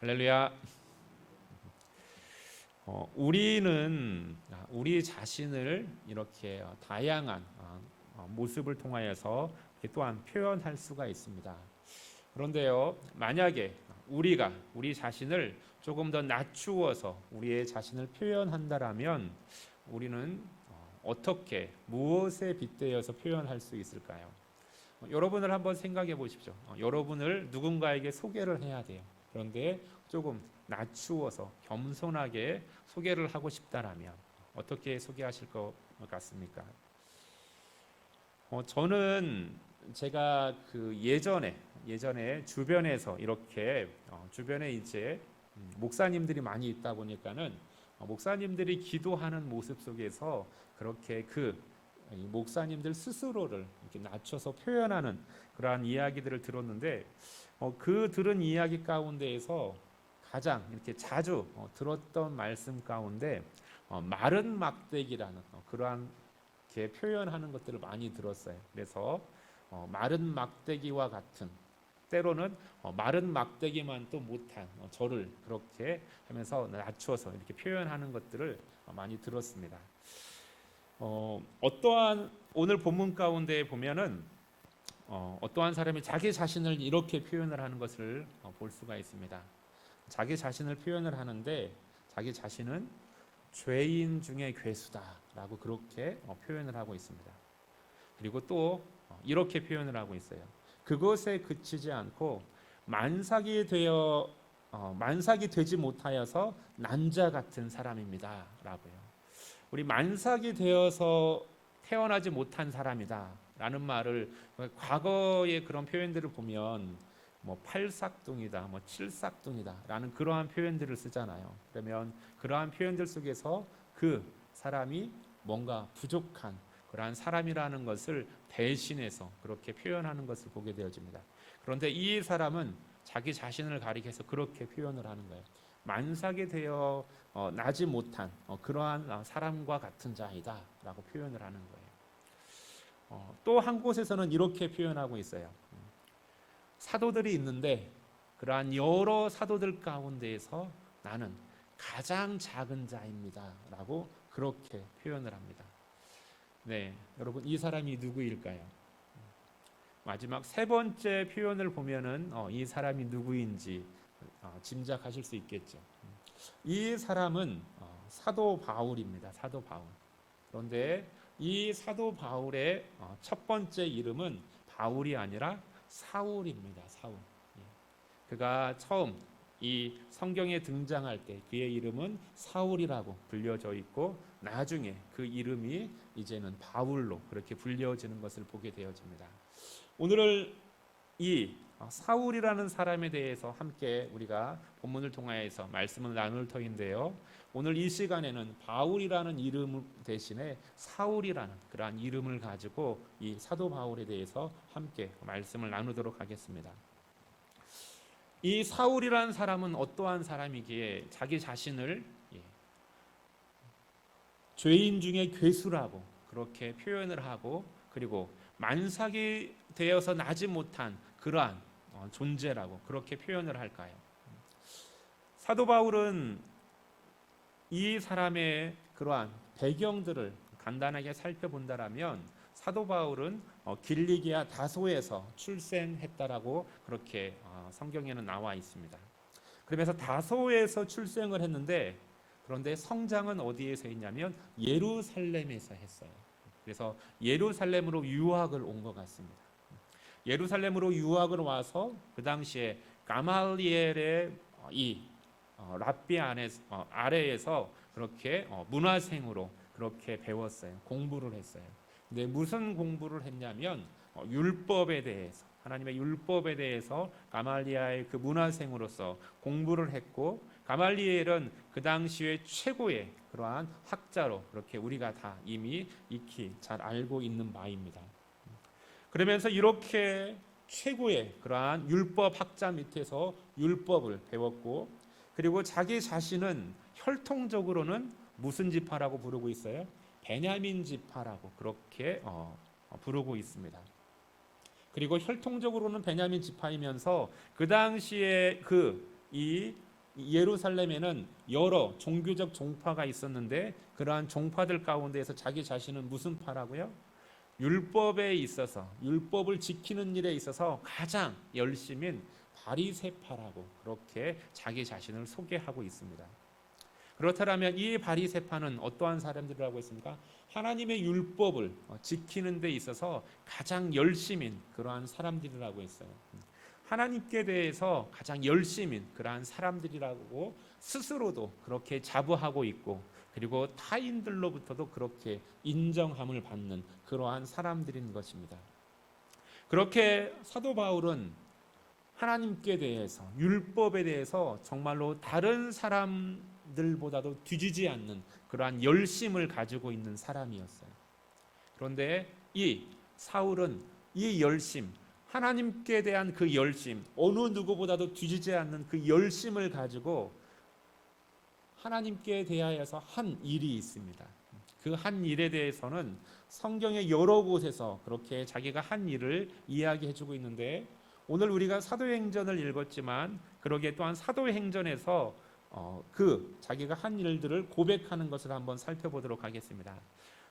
할렐루야. 어, 우리는 아, 우리 자신을 이렇게 어, 다양한 어, 어, 모습을 통하여서 또한 표현할 수가 있습니다. 그런데요, 만약에 우리가 우리 자신을 조금 더 낮추어서 우리의 자신을 표현한다라면 우리는 어, 어떻게 무엇에 빗대어서 표현할 수 있을까요? 어, 여러분을 한번 생각해 보십시오. 어, 여러분을 누군가에게 소개를 해야 돼요. 그런데 조금 낮추어서 겸손하게 소개를 하고 싶다라면 어떻게 소개하실 것 같습니까? 어, 저는 제가 그 예전에 예전에 주변에서 이렇게 어, 주변에 이제 음, 목사님들이 많이 있다 보니까는 어, 목사님들이 기도하는 모습 속에서 그렇게 그이 목사님들 스스로를 이렇게 낮춰서 표현하는 그러한 이야기들을 들었는데 어, 그 들은 이야기 가운데에서 가장 이렇게 자주 어, 들었던 말씀 가운데 어, 마른 막대기라는 어, 그러한 게 표현하는 것들을 많이 들었어요. 그래서 어, 마른 막대기와 같은 때로는 어, 마른 막대기만 또 못한 어, 저를 그렇게 하면서 낮추어서 이렇게 표현하는 것들을 어, 많이 들었습니다. 어, 어떠한 오늘 본문 가운데 보면은 어, 어떠한 사람이 자기 자신을 이렇게 표현을 하는 것을 어, 볼 수가 있습니다. 자기 자신을 표현을 하는데 자기 자신은 죄인 중에 괴수다라고 그렇게 어, 표현을 하고 있습니다. 그리고 또 어, 이렇게 표현을 하고 있어요. 그것에 그치지 않고 만삭이 되어 어, 만삭이 되지 못하여서 난자 같은 사람입니다라고요. 우리 만삭이 되어서 태어나지 못한 사람이다 라는 말을 과거의 그런 표현들을 보면 뭐 팔삭둥이다, 뭐 칠삭둥이다라는 그러한 표현들을 쓰잖아요. 그러면 그러한 표현들 속에서 그 사람이 뭔가 부족한 그러한 사람이라는 것을 대신해서 그렇게 표현하는 것을 보게 되어집니다. 그런데 이 사람은 자기 자신을 가리켜서 그렇게 표현을 하는 거예요. 만삭이 되어 어, 나지 못한 어, 그러한 어, 사람과 같은 자이다라고 표현을 하는 거예요. 어, 또한 곳에서는 이렇게 표현하고 있어요. 음, 사도들이 있는데 그러한 여러 사도들 가운데에서 나는 가장 작은 자입니다라고 그렇게 표현을 합니다. 네, 여러분 이 사람이 누구일까요? 마지막 세 번째 표현을 보면은 어, 이 사람이 누구인지 어, 짐작하실 수 있겠죠. 이 사람은 어, 사도 바울입니다. 사도 바울. 그런데 이 사도 바울의 어, 첫 번째 이름은 바울이 아니라 사울입니다. 사울. 예. 그가 처음 이 성경에 등장할 때 그의 이름은 사울이라고 불려져 있고 나중에 그 이름이 이제는 바울로 그렇게 불려지는 것을 보게 되어집니다. 오늘을 이 어, 사울이라는 사람에 대해서 함께 우리가 본문을 통하여서 말씀을 나눌 터인데요. 오늘 이 시간에는 바울이라는 이름 대신에 사울이라는 그러한 이름을 가지고 이 사도 바울에 대해서 함께 말씀을 나누도록 하겠습니다. 이 사울이라는 사람은 어떠한 사람이기에 자기 자신을 예, 죄인 중에 괴수라고 그렇게 표현을 하고 그리고 만삭이 되어서 나지 못한 그러한 어, 존재라고 그렇게 표현을 할까요? 사도 바울은 이 사람의 그러한 배경들을 간단하게 살펴본다라면 사도 바울은 어, 길리기아 다소에서 출생했다라고 그렇게 어, 성경에는 나와 있습니다. 그러면서 다소에서 출생을 했는데 그런데 성장은 어디에서 했냐면 예루살렘에서 했어요. 그래서 예루살렘으로 유학을 온 것 같습니다. 예루살렘으로 유학을 와서 그 당시에 가말리엘의 이 어, 랍비 안에 어, 아래에서 그렇게 어, 문화생으로 그렇게 배웠어요. 공부를 했어요. 근데 무슨 공부를 했냐면 어, 율법에 대해서 하나님의 율법에 대해서 가말리아의 그 문화생으로서 공부를 했고 가말리엘은 그 당시에 최고의 그러한 학자로 그렇게 우리가 다 이미 익히 잘 알고 있는 바입니다. 그러면서 이렇게 최고의 그러한 율법 학자 밑에서 율법을 배웠고 그리고 자기 자신은 혈통적으로는 무슨 지파라고 부르고 있어요? 베냐민 지파라고 그렇게 어, 어, 부르고 있습니다. 그리고 혈통적으로는 베냐민 지파이면서 그 당시에 그 이 예루살렘에는 여러 종교적 종파가 있었는데 그러한 종파들 가운데에서 자기 자신은 무슨 파라고요? 율법에 있어서 율법을 지키는 일에 있어서 가장 열심인 바리새파라고 그렇게 자기 자신을 소개하고 있습니다. 그렇다면 이 바리새파는 어떠한 사람들이라고 했습니까? 하나님의 율법을 어, 지키는 데 있어서 가장 열심인 그러한 사람들이라고 했어요. 하나님께 대해서 가장 열심인 그러한 사람들이라고 스스로도 그렇게 자부하고 있고 그리고 타인들로부터도 그렇게 인정함을 받는 그러한 사람들인 것입니다. 그렇게 사도 바울은 하나님께 대해서 율법에 대해서 정말로 다른 사람들보다도 뒤지지 않는 그러한 열심을 가지고 있는 사람이었어요. 그런데 이 사울은 이 열심, 하나님께 대한 그 열심, 어느 누구보다도 뒤지지 않는 그 열심을 가지고 하나님께 대하여서 한 일이 있습니다. 그 한 일에 대해서는 성경의 여러 곳에서 그렇게 자기가 한 일을 이야기해 주고 있는데 오늘 우리가 사도행전을 읽었지만 그러기에 또한 사도행전에서 어, 그 자기가 한 일들을 고백하는 것을 한번 살펴보도록 하겠습니다.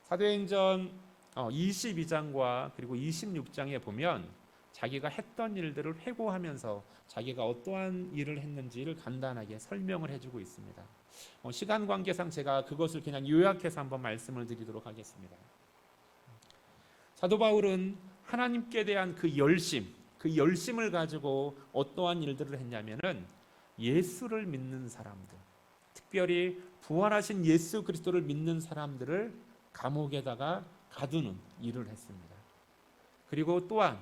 사도행전 어, 22장과 그리고 26장에 보면 자기가 했던 일들을 회고하면서 자기가 어떠한 일을 했는지를 간단하게 설명을 해주고 있습니다. 어, 시간 관계상 제가 그것을 그냥 요약해서 한번 말씀을 드리도록 하겠습니다. 사도 바울은 하나님께 대한 그 열심, 그 열심을 가지고 어떠한 일들을 했냐면은 예수를 믿는 사람들, 특별히 부활하신 예수 그리스도를 믿는 사람들을 감옥에다가 가두는 일을 했습니다. 그리고 또한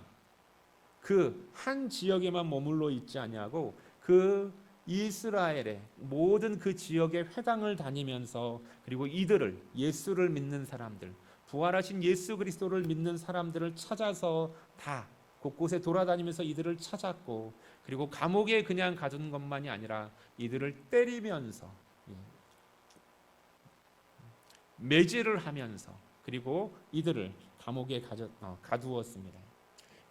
그 한 지역에만 머물러 있지 아니하고 그 이스라엘의 모든 그 지역의 회당을 다니면서 그리고 이들을 예수를 믿는 사람들, 부활하신 예수 그리스도를 믿는 사람들을 찾아서 다 곳곳에 돌아다니면서 이들을 찾았고 그리고 감옥에 그냥 가둔 것만이 아니라 이들을 때리면서 예, 매질을 하면서 그리고 이들을 감옥에 어, 가두었습니다.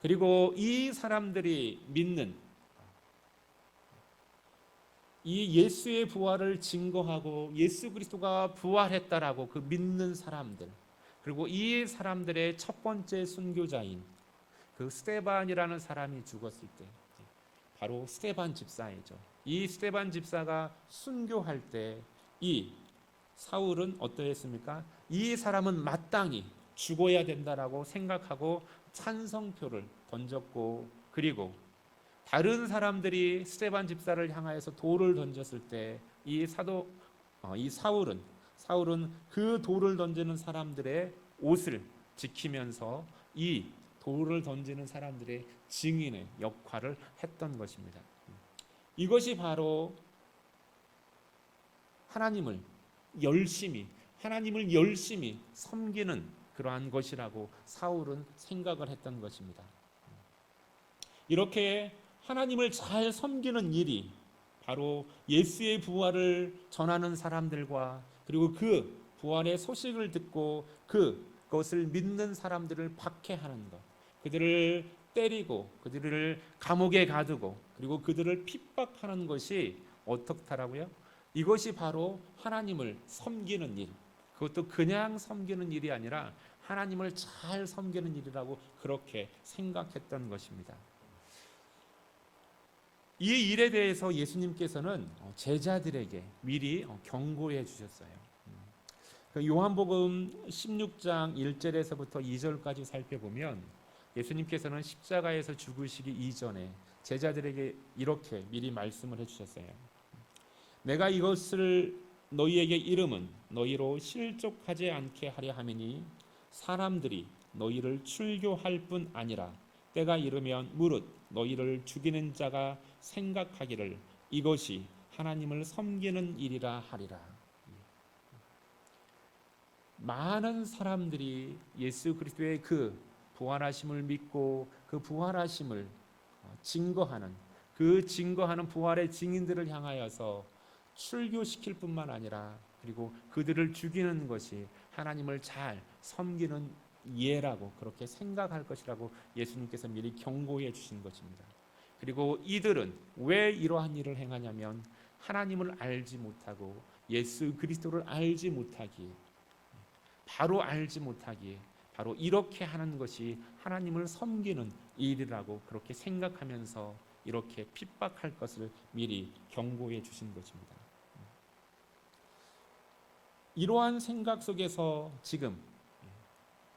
그리고 이 사람들이 믿는 이 예수의 부활을 증거하고 예수 그리스도가 부활했다라고 그 믿는 사람들 그리고 이 사람들의 첫 번째 순교자인 그 스테반이라는 사람이 죽었을 때 바로 스테반 집사이죠. 이 스테반 집사가 순교할 때 이 사울은 어떠했습니까? 이 사람은 마땅히 죽어야 된다라고 생각하고 찬성표를 던졌고 그리고 다른 사람들이 스테반 집사를 향하여서 돌을 던졌을 때 이 사도 어, 이 사울은 사울은 그 돌을 던지는 사람들의 옷을 지키면서 이 돌을 던지는 사람들의 증인의 역할을 했던 것입니다. 이것이 바로 하나님을 열심히 하나님을 열심히 섬기는 그러한 것이라고 사울은 생각을 했던 것입니다. 이렇게 하나님을 잘 섬기는 일이 바로 예수의 부활을 전하는 사람들과 그리고 그 부활의 소식을 듣고 그것을 믿는 사람들을 박해하는 것, 그들을 때리고 그들을 감옥에 가두고 그리고 그들을 핍박하는 것이 어떻다라고요? 이것이 바로 하나님을 섬기는 일. 그것도 그냥 섬기는 일이 아니라 하나님을 잘 섬기는 일이라고 그렇게 생각했던 것입니다. 이 일에 대해서 예수님께서는 제자들에게 미리 경고해 주셨어요. 그 요한복음 16장 1절에서부터 2절까지 살펴보면 예수님께서는 십자가에서 죽으시기 이전에 제자들에게 이렇게 미리 말씀을 해 주셨어요. 내가 이것을 너희에게 이름은 너희로 실족하지 않게 하려 함이니 사람들이 너희를 출교할 뿐 아니라 때가 이르면 무릇 너희를 죽이는 자가 생각하기를 이것이 하나님을 섬기는 일이라 하리라. 많은 사람들이 예수 그리스도의 그 부활하심을 믿고 그 부활하심을 증거하는 그 증거하는 부활의 증인들을 향하여서 출교시킬 뿐만 아니라 그리고 그들을 죽이는 것이 하나님을 잘 섬기는 예라고 그렇게 생각할 것이라고 예수님께서 미리 경고해 주신 것입니다. 그리고 이들은 왜 이러한 일을 행하냐면 하나님을 알지 못하고 예수 그리스도를 알지 못하기에 바로 알지 못하기에 바로 이렇게 하는 것이 하나님을 섬기는 일이라고 그렇게 생각하면서 이렇게 핍박할 것을 미리 경고해 주신 것입니다. 이러한 생각 속에서 지금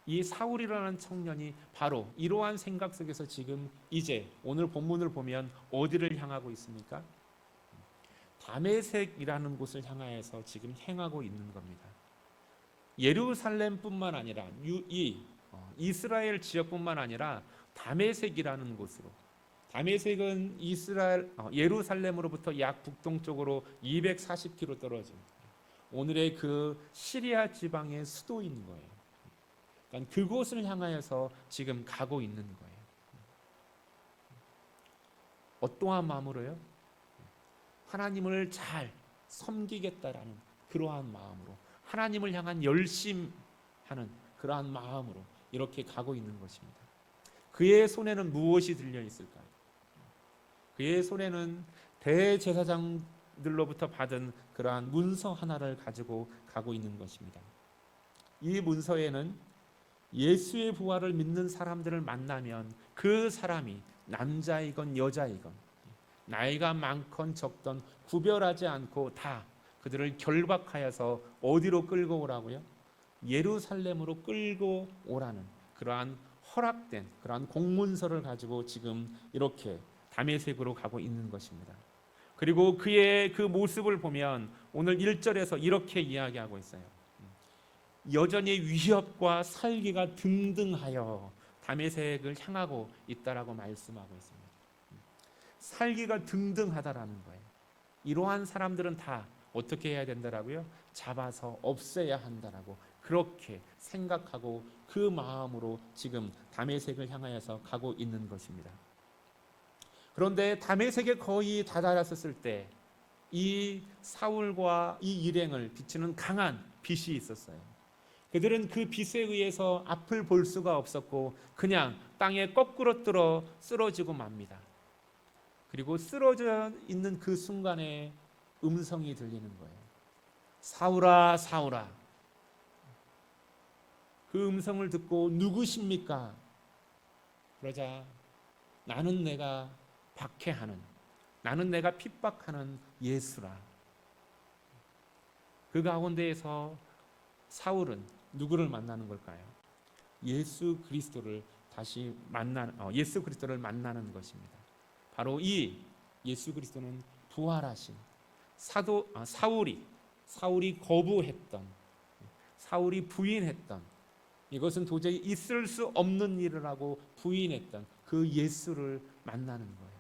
이 사울이라는 청년이 바로 이러한 생각 속에서 지금 이제 오늘 본문을 보면 어디를 향하고 있습니까? 다메섹이라는 곳을 향하여서 지금 행하고 있는 겁니다. 예루살렘뿐만 아니라 유- 이 어, 이스라엘 지역뿐만 아니라 다메섹이라는 곳으로 다메섹은 이스라엘 어, 예루살렘으로부터 약 북동쪽으로 240km 떨어진 오늘의 그 시리아 지방의 수도인 거예요. 그러니까 그곳을 향하여서 지금 가고 있는 거예요. 어떠한 마음으로요? 하나님을 잘 섬기겠다라는 그러한 마음으로 하나님을 향한 열심하는 그러한 마음으로 이렇게 가고 있는 것입니다. 그의 손에는 무엇이 들려 있을까요? 그의 손에는 대제사장들로부터 받은 그러한 문서 하나를 가지고 가고 있는 것입니다. 이 문서에는 예수의 부활을 믿는 사람들을 만나면 그 사람이 남자이건 여자이건 나이가 많건 적던 구별하지 않고 다 그들을 결박하여서 어디로 끌고 오라고요? 예루살렘으로 끌고 오라는 그러한 허락된 그러한 공문서를 가지고 지금 이렇게 담에색으로 가고 있는 것입니다. 그리고 그의 그 모습을 보면 오늘 1절에서 이렇게 이야기하고 있어요. 여전히 위협과 살기가 등등하여 담에색을 향하고 있다라고 말씀하고 있습니다. 살기가 등등하다라는 거예요. 이러한 사람들은 다 어떻게 해야 된다라고요? 잡아서 없애야 한다라고 그렇게 생각하고 그 마음으로 지금 담에색을 향하여서 가고 있는 것입니다. 그런데 담에색에 거의 다다랐었을 때 이 사울과 이 일행을 비추는 강한 빛이 있었어요. 그들은 그 빛에 의해서 앞을 볼 수가 없었고 그냥 땅에 거꾸로 뚫어 쓰러지고 맙니다. 그리고 쓰러져 있는 그 순간에 음성이 들리는 거예요. 사울아, 사울아. 그 음성을 듣고 누구십니까? 그러자 나는 내가 박해하는, 나는 내가 핍박하는 예수라. 그 가운데에서 사울은 누구를 만나는 걸까요? 예수 그리스도를 다시 만나, 어, 예수 그리스도를 만나는 것입니다. 바로 이 예수 그리스도는 부활하신 사도 아, 사울이 사울이 거부했던 사울이 부인했던 이것은 도저히 있을 수 없는 일이라고 부인했던 그 예수를 만나는 거예요.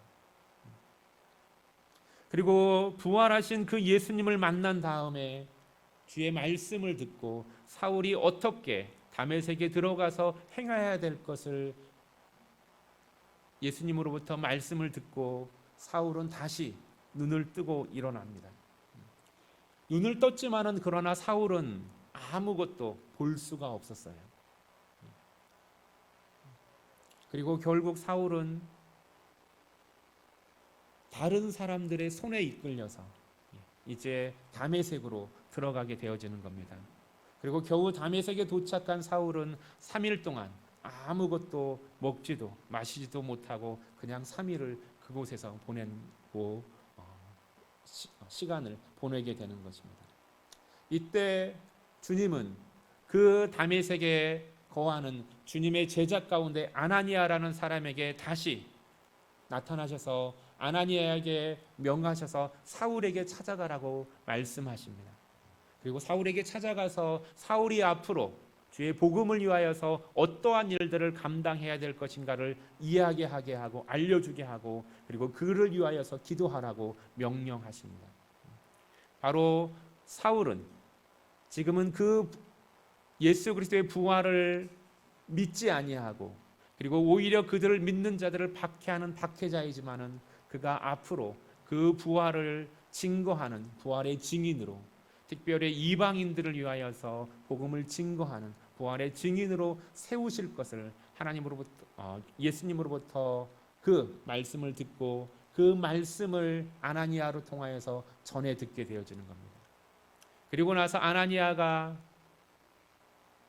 그리고 부활하신 그 예수님을 만난 다음에 주의 말씀을 듣고 사울이 어떻게 담에색에 들어가서 행해야 될 것을 예수님으로부터 말씀을 듣고 사울은 다시 눈을 뜨고 일어납니다. 눈을 떴지만은 그러나 사울은 아무것도 볼 수가 없었어요. 그리고 결국 사울은 다른 사람들의 손에 이끌려서 이제 담에색으로 들어가게 되어지는 겁니다. 그리고 겨우 담에색에 도착한 사울은 3일 동안 아무것도 먹지도 마시지도 못하고 그냥 3일을 그곳에서 보내고 어, 시, 간을 보내게 되는 것입니다. 이때 주님은 그 다메섹에 거하는 주님의 제자 가운데 아나니아라는 사람에게 다시 나타나셔서 아나니아에게 명하셔서 사울에게 찾아가라고 말씀하십니다. 그리고 사울에게 찾아가서 사울이 앞으로 주의 복음을 위하여서 어떠한 일들을 감당해야 될 것인가를 이야기하게 하고 알려주게 하고 그리고 그를 위하여서 기도하라고 명령하십니다. 바로 사울은 지금은 그 예수 그리스도의 부활을 믿지 아니하고 그리고 오히려 그들을 믿는 자들을 박해하는 박해자이지만은 그가 앞으로 그 부활을 증거하는 부활의 증인으로 특별히 이방인들을 위하여서 복음을 증거하는 부활의 증인으로 세우실 것을 하나님으로부터 어, 예수님으로부터 그 말씀을 듣고 그 말씀을 아나니아로 통하여서 전해 듣게 되어지는 겁니다. 그리고 나서 아나니아가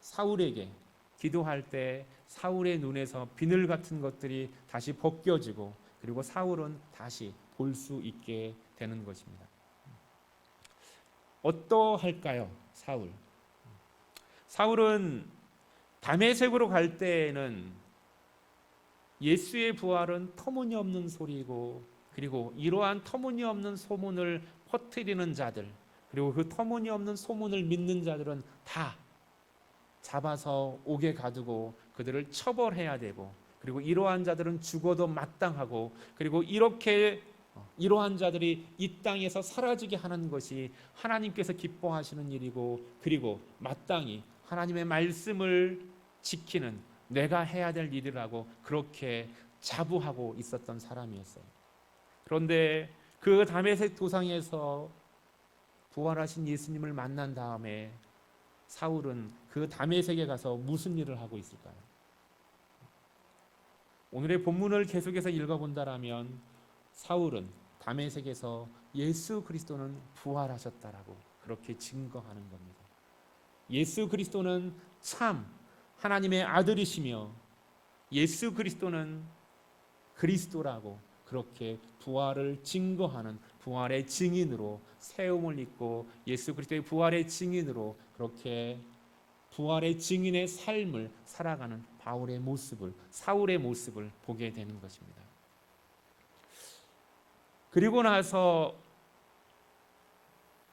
사울에게 기도할 때 사울의 눈에서 비늘 같은 것들이 다시 벗겨지고 그리고 사울은 다시 볼 수 있게 되는 것입니다. 어떠할까요, 사울? 사울은 담에색으로 갈 때에는 예수의 부활은 터무니없는 소리고 그리고 이러한 터무니없는 소문을 퍼뜨리는 자들 그리고 그 터무니없는 소문을 믿는 자들은 다 잡아서 옥에 가두고 그들을 처벌해야 되고 그리고 이러한 자들은 죽어도 마땅하고 그리고 이렇게 이러한 자들이 이 땅에서 사라지게 하는 것이 하나님께서 기뻐하시는 일이고 그리고 마땅히 하나님의 말씀을 지키는 내가 해야 될 일이라고 그렇게 자부하고 있었던 사람이었어요. 그런데 그 담에색 도상에서 부활하신 예수님을 만난 다음에 사울은 그 담에색에 가서 무슨 일을 하고 있을까요? 오늘의 본문을 계속해서 읽어본다라면 사울은 담에색에서 예수 그리스도는 부활하셨다라고 그렇게 증거하는 겁니다. 예수 그리스도는 참 하나님의 아들이시며 예수 그리스도는 그리스도라고 그렇게 부활을 증거하는 부활의 증인으로 세움을 입고 예수 그리스도의 부활의 증인으로 그렇게 부활의 증인의 삶을 살아가는 바울의 모습을 사울의 모습을 보게 되는 것입니다. 그리고 나서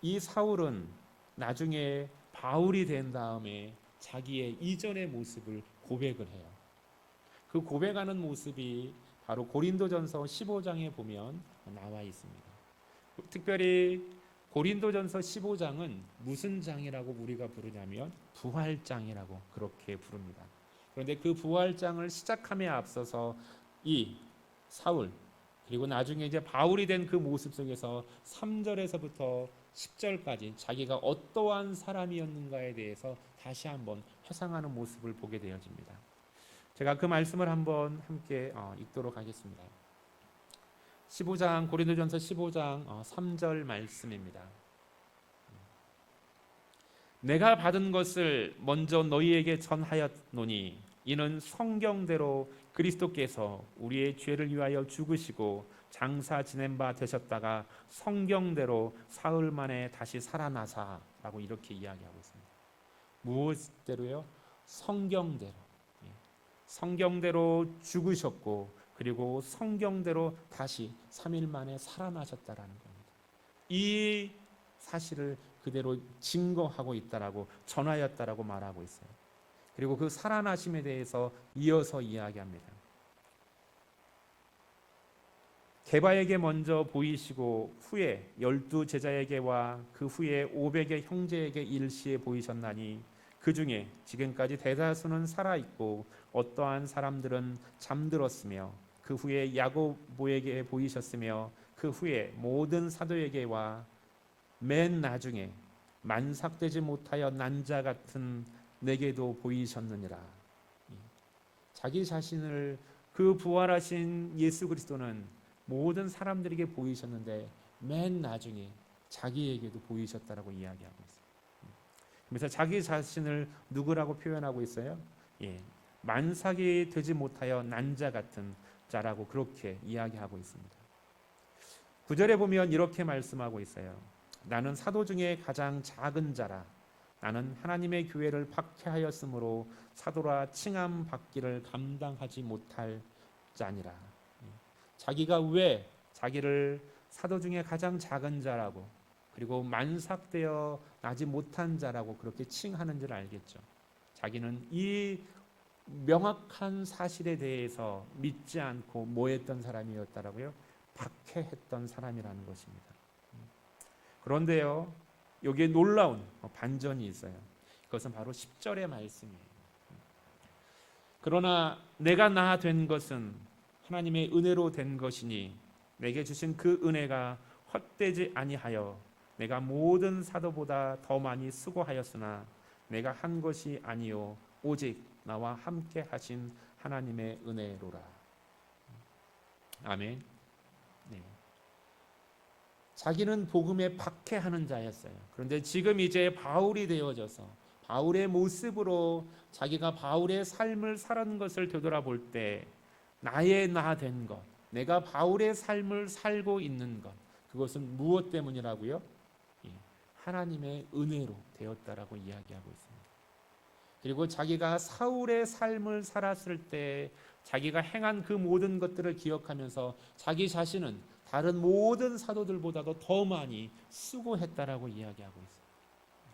이 사울은 나중에 바울이 된 다음에 자기의 이전의 모습을 고백을 해요. 그 고백하는 모습이 바로 고린도전서 15장에 보면 나와 있습니다. 특별히 고린도전서 15장은 무슨 장이라고 우리가 부르냐면 부활장이라고 그렇게 부릅니다. 그런데 그 부활장을 시작함에 앞서서 이 사울 그리고 나중에 이제 바울이 된 그 모습 속에서 3절에서부터 10절까지 자기가 어떠한 사람이었는가에 대해서 다시 한번 회상하는 모습을 보게 되어집니다. 제가 그 말씀을 한번 함께 어, 읽도록 하겠습니다. 15장 고린도전서 15장 3절 어, 말씀입니다. 내가 받은 것을 먼저 너희에게 전하였노니 이는 성경대로 그리스도께서 우리의 죄를 위하여 죽으시고 장사 지낸 바 되셨다가 성경대로 사흘 만에 다시 살아나사라고 이렇게 이야기하고 있습니다. 무엇대로요? 성경대로. 예. 성경대로 죽으셨고 그리고 성경대로 다시 3일 만에 살아나셨다라는 겁니다. 이 사실을 그대로 증거하고 있다라고 전하였다라고 말하고 있어요. 그리고 그 살아나심에 대해서 이어서 이야기합니다. 개바에게 먼저 보이시고 후에 열두 제자에게와 그 후에 오백의 형제에게 일시에 보이셨나니 그 중에 지금까지 대다수는 살아 있고 어떠한 사람들은 잠들었으며 그 후에 야고보에게 보이셨으며 그 후에 모든 사도에게와 맨 나중에 만삭되지 못하여 난자 같은 내게도 보이셨느니라. 자기 자신을 그 부활하신 예수 그리스도는 모든 사람들에게 보이셨는데 맨 나중에 자기에게도 보이셨다라고 이야기하고 있어요. 그래서 자기 자신을 누구라고 표현하고 있어요? 예, 만삭이 되지 못하여 난자 같은 자라고 그렇게 이야기하고 있습니다. 구절에 보면 이렇게 말씀하고 있어요. 나는 사도 중에 가장 작은 자라. 나는 하나님의 교회를 박해하였으므로 사도라 칭함 받기를 감당하지 못할 자니라. 자기가 왜 자기를 사도 중에 가장 작은 자라고 그리고 만삭되어 나지 못한 자라고 그렇게 칭하는지를 알겠죠. 자기는 이 명확한 사실에 대해서 믿지 않고 모했던 사람이었다라고요. 박해했던 사람이라는 것입니다. 그런데요, 여기에 놀라운 반전이 있어요. 그것은 바로 10절의 말씀이에요. 그러나 내가 나 된 것은 하나님의 은혜로 된 것이니 내게 주신 그 은혜가 헛되지 아니하여 내가 모든 사도보다 더 많이 수고하였으나 내가 한 것이 아니요 오직 나와 함께 하신 하나님의 은혜로라. 아멘. 네. 자기는 복음에 박해하는 자였어요. 그런데 지금 이제 바울이 되어져서 바울의 모습으로 자기가 바울의 삶을 살아는 것을 되돌아볼 때 나의 나 된 것, 내가 바울의 삶을 살고 있는 것, 그것은 무엇 때문이라고요? 예, 하나님의 은혜로 되었다라고 이야기하고 있습니다. 그리고 자기가 사울의 삶을 살았을 때 자기가 행한 그 모든 것들을 기억하면서 자기 자신은 다른 모든 사도들보다도 더 많이 수고했다라고 이야기하고 있어요.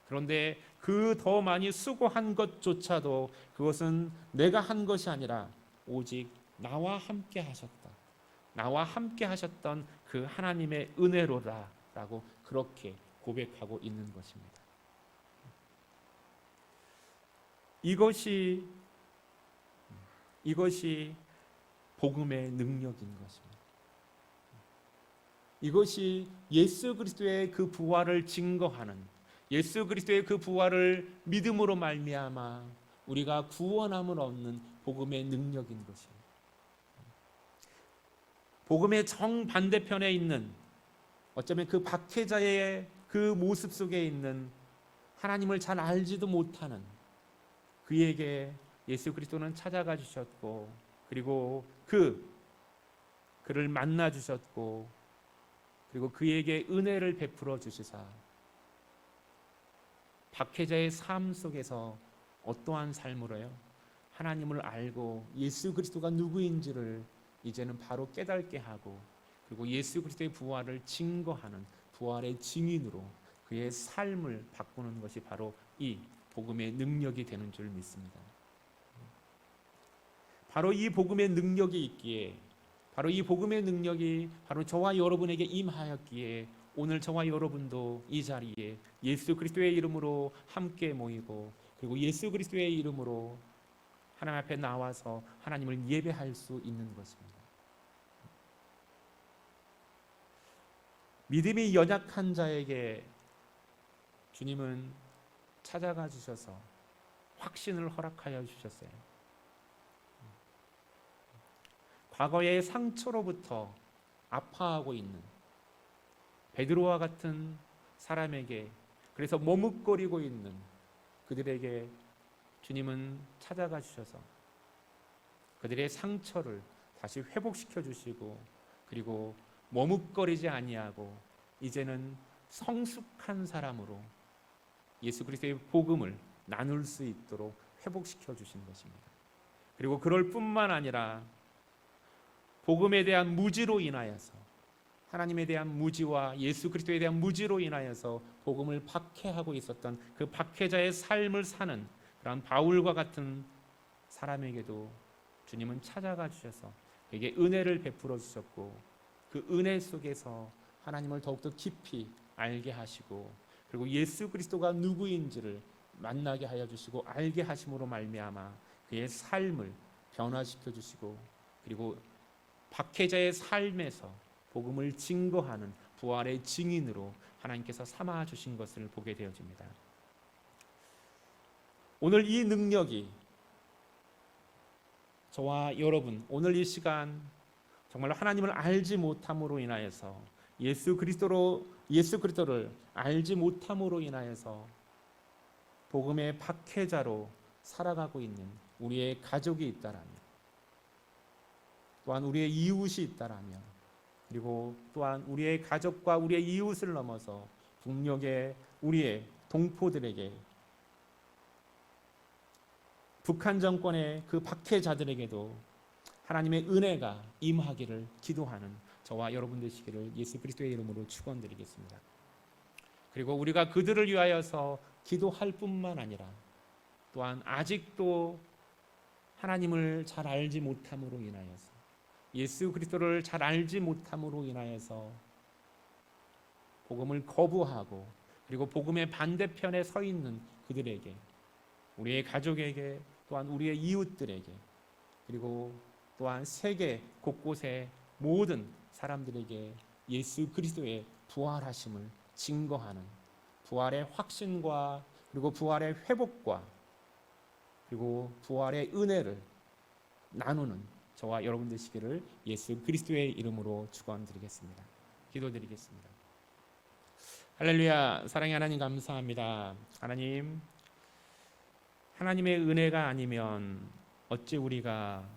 그런데 그 더 많이 수고한 것조차도 그것은 내가 한 것이 아니라 오직 나와 함께 하셨다. 나와 함께 하셨던 그 하나님의 은혜로다라고 그렇게 고백하고 있는 것입니다. 이것이 이것이 복음의 능력인 것입니다. 이것이 예수 그리스도의 그 부활을 증거하는 예수 그리스도의 그 부활을 믿음으로 말미암아 우리가 구원함을 얻는 복음의 능력인 것입니다. 복음의 정 반대편에 있는 어쩌면 그 박해자의 그 모습 속에 있는 하나님을 잘 알지도 못하는 그에게 예수 그리스도는 찾아가 주셨고 그리고 그 그를 만나 주셨고 그리고 그에게 은혜를 베풀어 주시사 박해자의 삶 속에서 어떠한 삶으로요? 하나님을 알고 예수 그리스도가 누구인지를 이제는 바로 깨닫게 하고 그리고 예수 그리스도의 부활을 증거하는 부활의 증인으로 그의 삶을 바꾸는 것이 바로 이 복음의 능력이 되는 줄 믿습니다. 바로 이 복음의 능력이 있기에 바로 이 복음의 능력이 바로 저와 여러분에게 임하였기에 오늘 저와 여러분도 이 자리에 예수 그리스도의 이름으로 함께 모이고 그리고 예수 그리스도의 이름으로 하나님 앞에 나와서 하나님을 예배할 수 있는 것입니다. 믿음이 연약한 자에게 주님은 찾아가 주셔서 확신을 허락하여 주셨어요. 과거의 상처로부터 아파하고 있는 베드로와 같은 사람에게 그래서 머뭇거리고 있는 그들에게 주님은 찾아가 주셔서 그들의 상처를 다시 회복시켜 주시고 그리고 머뭇거리지 아니하고 이제는 성숙한 사람으로 예수 그리스도의 복음을 나눌 수 있도록 회복시켜 주신 것입니다. 그리고 그럴 뿐만 아니라 복음에 대한 무지로 인하여서 하나님에 대한 무지와 예수 그리스도에 대한 무지로 인하여서 복음을 박해하고 있었던 그 박해자의 삶을 사는 그런 바울과 같은 사람에게도 주님은 찾아가 주셔서 그에게 은혜를 베풀어 주셨고 그 은혜 속에서 하나님을 더욱더 깊이 알게 하시고 그리고 예수 그리스도가 누구인지를 만나게 하여 주시고 알게 하심으로 말미암아 그의 삶을 변화시켜 주시고 그리고 박해자의 삶에서 복음을 증거하는 부활의 증인으로 하나님께서 삼아 주신 것을 보게 되어집니다. 오늘 이 능력이 저와 여러분 오늘 이 시간 정말 하나님을 알지 못함으로 인하여서 예수 그리스도로 예수 그리스도를 알지 못함으로 인하여서 복음의 박해자로 살아가고 있는 우리의 가족이 있다라면 또한 우리의 이웃이 있다라면 그리고 또한 우리의 가족과 우리의 이웃을 넘어서 북녘의 우리의 동포들에게 북한 정권의 그 박해자들에게도 하나님의 은혜가 임하기를 기도하는 저와 여러분 되시기를 예수 그리스도의 이름으로 축원드리겠습니다. 그리고 우리가 그들을 위하여서 기도할 뿐만 아니라 또한 아직도 하나님을 잘 알지 못함으로 인하여서 예수 그리스도를 잘 알지 못함으로 인하여서 복음을 거부하고 그리고 복음의 반대편에 서 있는 그들에게 우리의 가족에게 또한 우리의 이웃들에게 그리고 또한 세계 곳곳의 모든 사람들에게 예수 그리스도의 부활하심을 증거하는 부활의 확신과 그리고 부활의 회복과 그리고 부활의 은혜를 나누는 저와 여러분 되시기를 예수 그리스도의 이름으로 축원드리겠습니다. 기도드리겠습니다. 할렐루야 사랑의 하나님 감사합니다. 하나님 하나님의 은혜가 아니면 어찌 우리가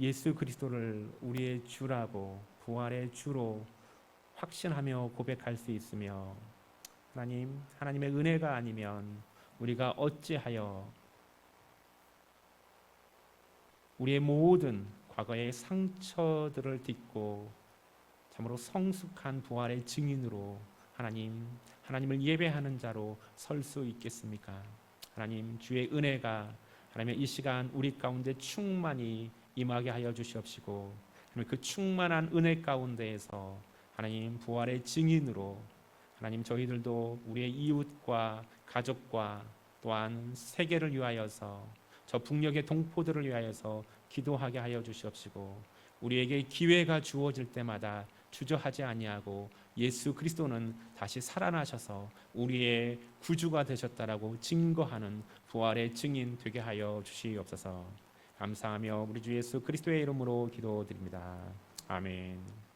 예수 그리스도를 우리의 주라고 부활의 주로 확신하며 고백할 수 있으며 하나님 하나님의 은혜가 아니면 우리가 어찌하여 우리의 모든 과거의 상처들을 딛고 참으로 성숙한 부활의 증인으로 하나님 하나님을 예배하는 자로 설 수 있겠습니까? 하나님 주의 은혜가 하나님 이 시간 우리 가운데 충만히 임하게 하여 주시옵시고 하나님 그 충만한 은혜 가운데에서 하나님 부활의 증인으로 하나님 저희들도 우리의 이웃과 가족과 또한 세계를 위하여서 저 북녘의 동포들을 위하여서 기도하게 하여 주시옵시고 우리에게 기회가 주어질 때마다 주저하지 아니하고 예수 그리스도는 다시 살아나셔서 우리의 구주가 되셨다라고 증거하는 부활의 증인 되게 하여 주시옵소서. 감사하며 우리 주 예수 그리스도의 이름으로 기도드립니다. 아멘.